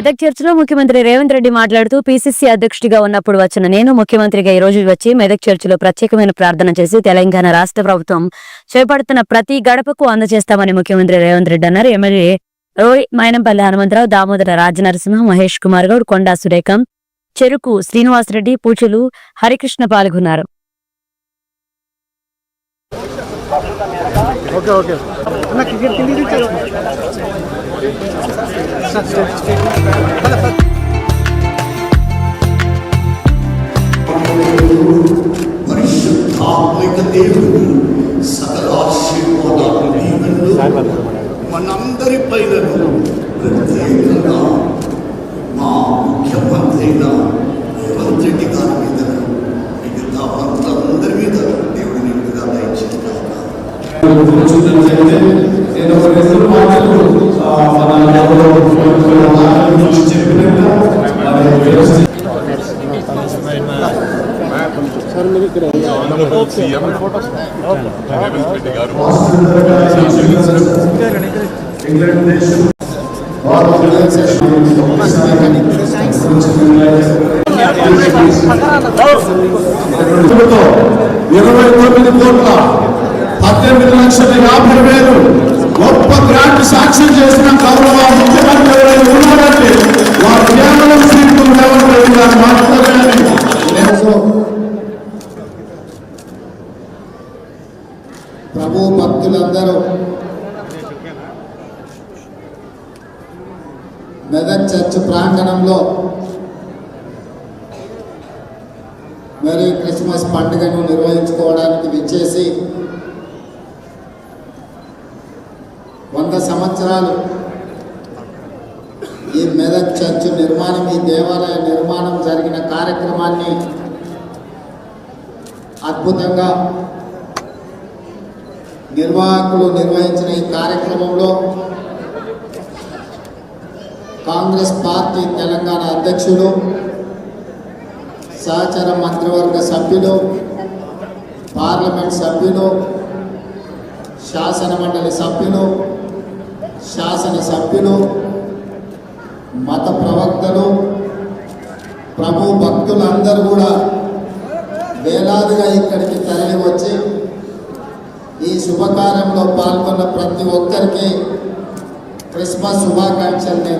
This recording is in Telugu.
మెదక్ చర్చిలో ముఖ్యమంత్రి రేవంత్ రెడ్డి మాట్లాడుతూ పీసీసీ అధ్యక్షుడిగా ఉన్నప్పుడు వచ్చిన నేను ముఖ్యమంత్రిగా ఈ రోజు వచ్చి మెదక్ చర్చిలో ప్రత్యేకమైన ప్రార్థన చేసి తెలంగాణ రాష్ట్ర ప్రభుత్వం చేపడుతున్న ప్రతి గడపకు అందజేస్తామని ముఖ్యమంత్రి రేవంత్ రెడ్డి అన్నారు. ఎమ్మెల్యే రోయ్ మైనంపల్లి హనుమంతరావు దామోదర రాజనరసింహ మహేష్ కుమార్ గౌడ్ కొండా సురేఖం చెరుకు శ్రీనివాసరెడ్డి పూచులు హరికృష్ణ పాల్గొన్నారు. Okay okay. పరిశుద్ధాత్మిక దేవుడు సకల ఆశీర్వాదాలు దీవెనలు మనందరి పైనను ప్రత్యేకంగా మా ముఖ్యమంత్రి అయిన రేవంత్ రెడ్డి గారి మీద మిగతా మంత్రులందరి మీద దేవుడు నిండుగా దయచేస్తాను నేను ఒక రెండు మాటలు ఆ, ఇంగ్లాండ్ దేశం ఇరవై తొమ్మిది కోట్ల పద్దెనిమిది లక్షల యాభై వేలు గొప్ప గ్రాంట్ సాక్ష్యం ప్రభు భక్తులందరూ. మెదక్ చర్చ్ ప్రాంగణంలో మరి క్రిస్మస్ పండుగను నిర్వహించుకోవడానికి విచ్చేసి వంద సంవత్సరాలు ఈ మెదక్ చర్చ్ నిర్మాణం ఈ దేవాలయ నిర్మాణం జరిగిన కార్యక్రమాన్ని అద్భుతంగా నిర్వాహకులు నిర్వహించిన ఈ కార్యక్రమంలో కాంగ్రెస్ పార్టీ తెలంగాణ అధ్యక్షుడు సహచర మంత్రివర్గ సభ్యులు పార్లమెంట్ సభ్యులు శాసన మండలి సభ్యులు శాసన సభ్యులు మత ప్రవక్తలు ప్రభు భక్తులందరూ కూడా వేలాదిగా ఇక్కడికి తరలి వచ్చి ఈ శుభకార్యంలో పాల్గొన్న ప్రతి ఒక్కరికి క్రిస్మస్ శుభాకాంక్షలు నేను తెలియజేస్తున్నాను మీ అందరికీ